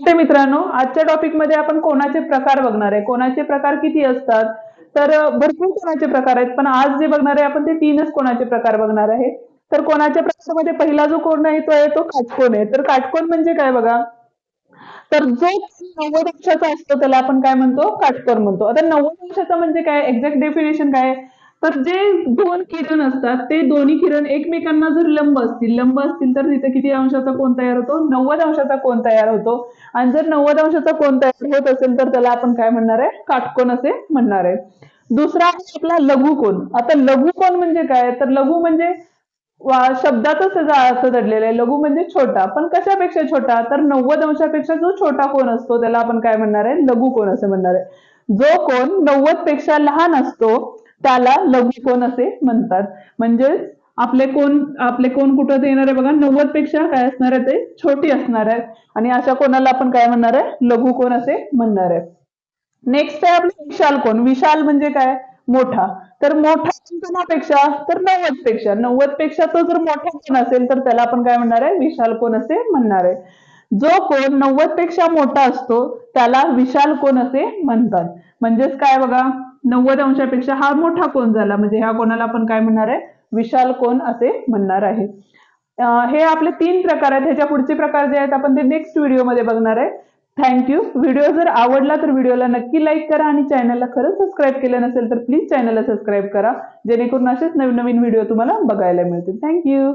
नमस्ते मित्रांनो आजच्या टॉपिकमध्ये आपण कोणाचे प्रकार बघणार आहे? कोणाचे प्रकार किती असतात? तर भरपूर कोणाचे प्रकार आहेत पण आज जे बघणार आहे आपण ते तीनच कोणाचे प्रकार बघणार आहे. तर कोणाच्या प्रकारामध्ये पहिला जो कोण आहे तो आहे तो काटकोण आहे. तर काटकोण म्हणजे काय बघा? तर जो नव्वद अंशाचा असतो त्याला आपण काय म्हणतो? काटकोण म्हणतो. आता नव्वद अंशाचा म्हणजे काय? एक्झॅक्ट डेफिनेशन काय तर जे दोन किरण असतात ते दोन्ही किरण एकमेकांना जर लंब असतील लंब असतील तर तिथे किती अंशाचा कोण तयार होतो? नव्वद अंशाचा कोण तयार होतो? आणि जर नव्वद अंशाचा कोण तयार होत असेल तर त्याला आपण काय म्हणणार आहे? काटकोन असे म्हणणार आहे. दुसरा आहे आपला लघुकोन. आता लघुकोन म्हणजे काय? तर लघु म्हणजे शब्दातच त्याचा अर्थ दडलेला आहे. लघु म्हणजे छोटा. पण कशापेक्षा छोटा? तर नव्वद अंशापेक्षा जो छोटा कोण असतो त्याला आपण काय म्हणणार आहे? लघु कोण असे म्हणणार आहे. जो कोण नव्वदपेक्षा लहान असतो त्याला लघु कोण असे म्हणतात. म्हणजेच आपले कोण आपले कोण कुठं येणार आहे बघा? नव्वदपेक्षा काय असणार आहे ते? छोटी असणार आहे. आणि अशा कोणाला आपण काय म्हणणार आहे? लघु कोण असे म्हणणार आहे. नेक्स्ट आहे आपलं विशाल कोण. विशाल म्हणजे काय? मोठा. तर मोठा कोणापेक्षा? तर नव्वदपेक्षा नव्वदपेक्षा तो जर मोठा कोण असेल तर त्याला आपण काय म्हणणार आहे? विशाल कोण असे म्हणणार आहे. जो कोण नव्वदपेक्षा मोठा असतो त्याला विशाल कोण असे म्हणतात. म्हणजेच काय बघा? नव्वद अंशापेक्षा हा मोठा कोण झाला? म्हणजे ह्या कोणाला आपण काय म्हणणार आहे? विशाल कोण असे म्हणणार आहे. हे आपले तीन प्रकार आहेत. ह्याच्या पुढचे प्रकार जे आहेत आपण ते नेक्स्ट व्हिडिओमध्ये बघणार आहे. थँक्यू व्हिडिओ जर आवडला तर व्हिडिओला नक्की लाईक करा आणि चॅनलला खरंच सबस्क्राईब केलं नसेल तर प्लीज चॅनलला सबस्क्राईब करा. जेणेकरून असेच नवीन नवीन व्हिडिओ तुम्हाला बघायला मिळतील. थँक्यू